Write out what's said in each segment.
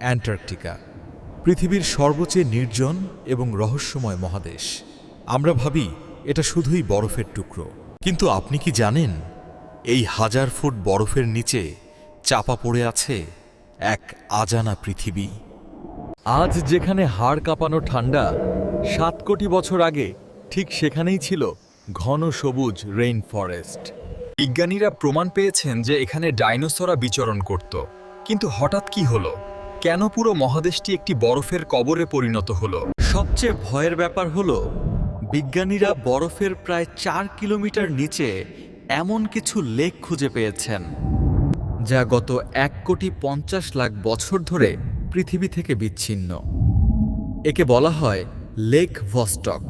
Antarctica, পৃথিবীর সর্বচেয়ে নির্জন এবং রহস্যময় মহাদেশ। আমরা ভাবি, এটা শুধুই বরফের টুকরো। কিন্তু আপনি কি জানেন, এই হাজার ফুট বরফের নিচে চাপা পড়ে আছে এক আজানা পৃথিবী? আজ যেখানে হাড় কাঁপানো ঠান্ডা, সাত কোটি বছর আগে ঠিক সেখানেই ছিল ঘন সবুজ রেইন ফরেস্ট বিজ্ঞানীরা প্রমাণ পেয়েছেন যে এখানে ডাইনোসরা বিচরণ করত। কিন্তু হঠাৎ কি হলো? কেন পুরো মহাদেশটি একটি বরফের কবরে পরিণত হলো? সবচেয়ে ভয়ের ব্যাপার হলো, বিজ্ঞানীরা বরফের প্রায় চার কিলোমিটার নিচে এমন কিছু লেক খুঁজে পেয়েছেন, যা গত এক কোটি পঞ্চাশ লাখ বছর ধরে পৃথিবী থেকে বিচ্ছিন্ন। একে বলা হয় লেক ভস্টক।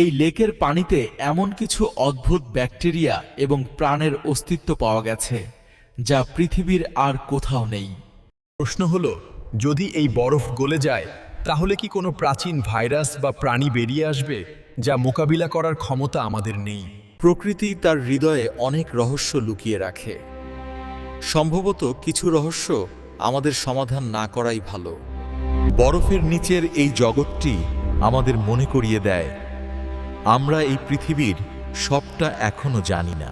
এই লেকের পানিতে এমন কিছু অদ্ভুত ব্যাকটেরিয়া এবং প্রাণের অস্তিত্ব পাওয়া গেছে, যা পৃথিবীর আর কোথাও নেই। প্রশ্ন হলো যদি এই বরফ গলে যায়, তাহলে কি কোনো প্রাচীন ভাইরাস বা প্রাণী বেরিয়ে আসবে যা মোকাবিলা করার ক্ষমতা আমাদের নেই? প্রকৃতি তার হৃদয়ে অনেক রহস্য লুকিয়ে রাখে। সম্ভবত কিছু রহস্য আমাদের সমাধান না করাই ভালো। বরফের নিচের এই জগৎটি আমাদের মনে করিয়ে দেয়, আমরা এই পৃথিবীর সবটা এখনও জানি না।